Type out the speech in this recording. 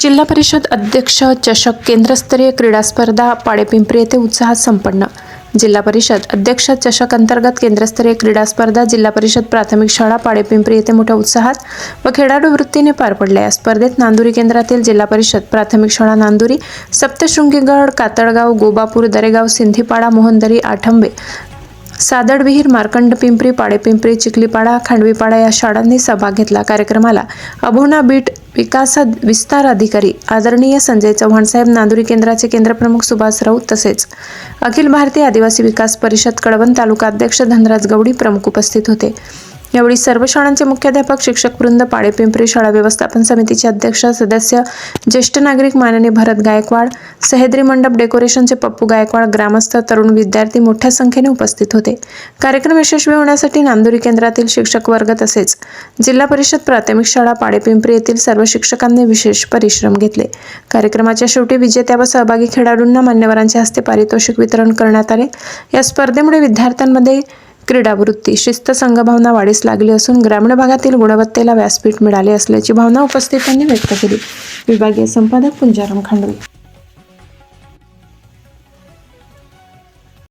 जिल्हा परिषद अध्यक्ष चषक केंद्रस्तरीय क्रीडा स्पर्धा पाडेपिंपरी येथे उत्साहात संपन्न. जिल्हा परिषद अध्यक्ष चषक अंतर्गत केंद्रस्तरीय क्रीडा स्पर्धा जिल्हा परिषद प्राथमिक शाळा पाडेपिंपरी येथे मोठ्या उत्साहात व खेळाडू वृत्तीने पार पडल्या. या स्पर्धेत नांदुरी केंद्रातील जिल्हा परिषद प्राथमिक शाळा नांदुरी सप्तशृंगीगड कातळगाव गोबापूर दरेगाव सिंधीपाडा मोहनदरी आठंबे सादडविहीर मार्कंड पिंपरी पाडेपिंपरी चिखलीपाडा खांडवीपाडा या शाळांनी सहभाग घेतला कार्यक्रमाला. अभोना बीट विकास विस्तार अधिकारी आदरणीय संजय चव्हाण साहेब नांदुरी केंद्राचे केंद्रप्रमुख सुभाष राऊत तसेच अखिल भारतीय आदिवासी विकास परिषद कळवण तालुका अध्यक्ष धनराज गवडी प्रमुख उपस्थित होते. यावेळी सर्व शाळांचे मुख्याध्यापक शिक्षक वृंद पाडेपिंपरी शाळा व्यवस्थापन समितीचे अध्यक्ष सदस्य ज्येष्ठ नागरिक माननीय भरत गायकवाड सह्याद्री मंडप डेकोरेशनचे पप्पू गायकवाड ग्रामस्थ तरुण विद्यार्थी मोठ्या संख्येने उपस्थित होते. कार्यक्रम यशस्वी होण्यासाठी नांदुरी केंद्रातील शिक्षक वर्ग तसेच जिल्हा परिषद प्राथमिक शाळा पाडेपिंपरी येथील सर्व शिक्षकांनी विशेष परिश्रम घेतले. कार्यक्रमाच्या शेवटी विजेत्या व सहभागी खेळाडूंना मान्यवरांच्या हस्ते पारितोषिक वितरण करण्यात आले. या स्पर्धेमुळे विद्यार्थ्यांमध्ये क्रीडावृत्ती. शिस्त संघभावना वाढीस लागली असून ग्रामीण भागातील गुणवत्तेला व्यासपीठ मिळाले असल्याची भावना उपस्थितांनी व्यक्त केली. विभागीय संपादक पुंजाराम खांडवे